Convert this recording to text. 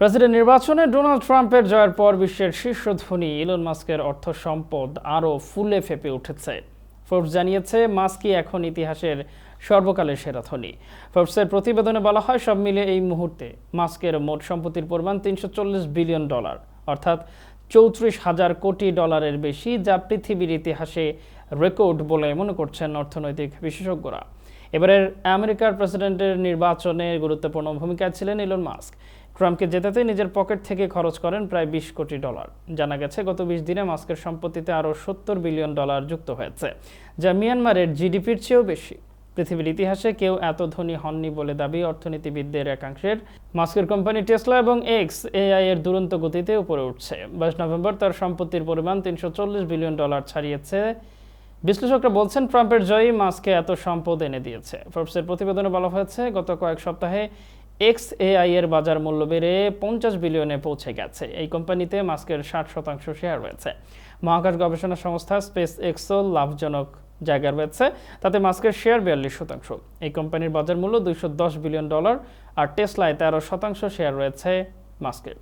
President নির্বাচনে Donald ট্রাম্পের জয়ের পর বিশ্বের শীর্ষ ধনী ইলন মাস্কের অর্থ সম্পদ আরও ফুলে ফেপে উঠেছে। ফোর্বস জানিয়েছে মাস্কই এখন ইতিহাসের সর্বকালের সেরা ধনী। ফোর্বসের প্রতিবেদনে বলা হয়, সব মিলে এই মুহূর্তে মাস্কের মোট সম্পত্তির পরিমাণ তিনশো চল্লিশ বিলিয়ন ডলার, অর্থাৎ চৌত্রিশ হাজার কোটি ডলারের বেশি, যা পৃথিবীর ইতিহাসে রেকর্ড বলে মনে করছেন অর্থনৈতিক বিশেষজ্ঞরা। এবারের আমেরিকার প্রেসিডেন্টের নির্বাচনে গুরুত্বপূর্ণ ভূমিকায় ছিলেন ইলন মাস্ক। ট্রাম্পকে জেতাতে নিজের পকেট থেকে খরচ করেন প্রায় বিশ কোটি ডলার। জানা গেছে, গত বিশ দিনে মাস্কের সম্পত্তিতে আরও সত্তর বিলিয়ন ডলার যুক্ত হয়েছে, যা মিয়ানমারের জিডিপির চেয়েও বেশি। পৃথিবীর ইতিহাসে কেউ এত ধনী হননি বলে দাবি অর্থনীতিবিদদের একাংশের। মাস্কের কোম্পানি টেসলা এবং এক্স এআই এর দুরন্ত গতিতে উপরে উঠছে। বাইশ নভেম্বর তার সম্পত্তির পরিমাণ তিনশো চল্লিশ বিলিয়ন ডলার ছাড়িয়েছে। বিশ্লেষকরা বলছেন, ট্রাম্পের জয়ই মাস্কে এত সম্পদ এনে দিয়েছে। ফোর্বসের প্রতিবেদনে বলা হয়েছে, গত কয়েক সপ্তাহে এক্স এআই এর বাজার মূল্য বেড়ে পঞ্চাশ বিলিয়নে পৌঁছে গেছে। এই কোম্পানিতে মাস্কের ষাট শতাংশ শেয়ার রয়েছে। মহাকাশ গবেষণা সংস্থা স্পেস এক্সও লাভজনক জায়গা রয়েছে, তাতে মাস্কের শেয়ার বিয়াল্লিশ শতাংশ। এই কোম্পানির বাজার মূল্য দুইশো দশ বিলিয়ন ডলার, আর টেসলায় তেরো শতাংশ শেয়ার রয়েছে মাস্কের।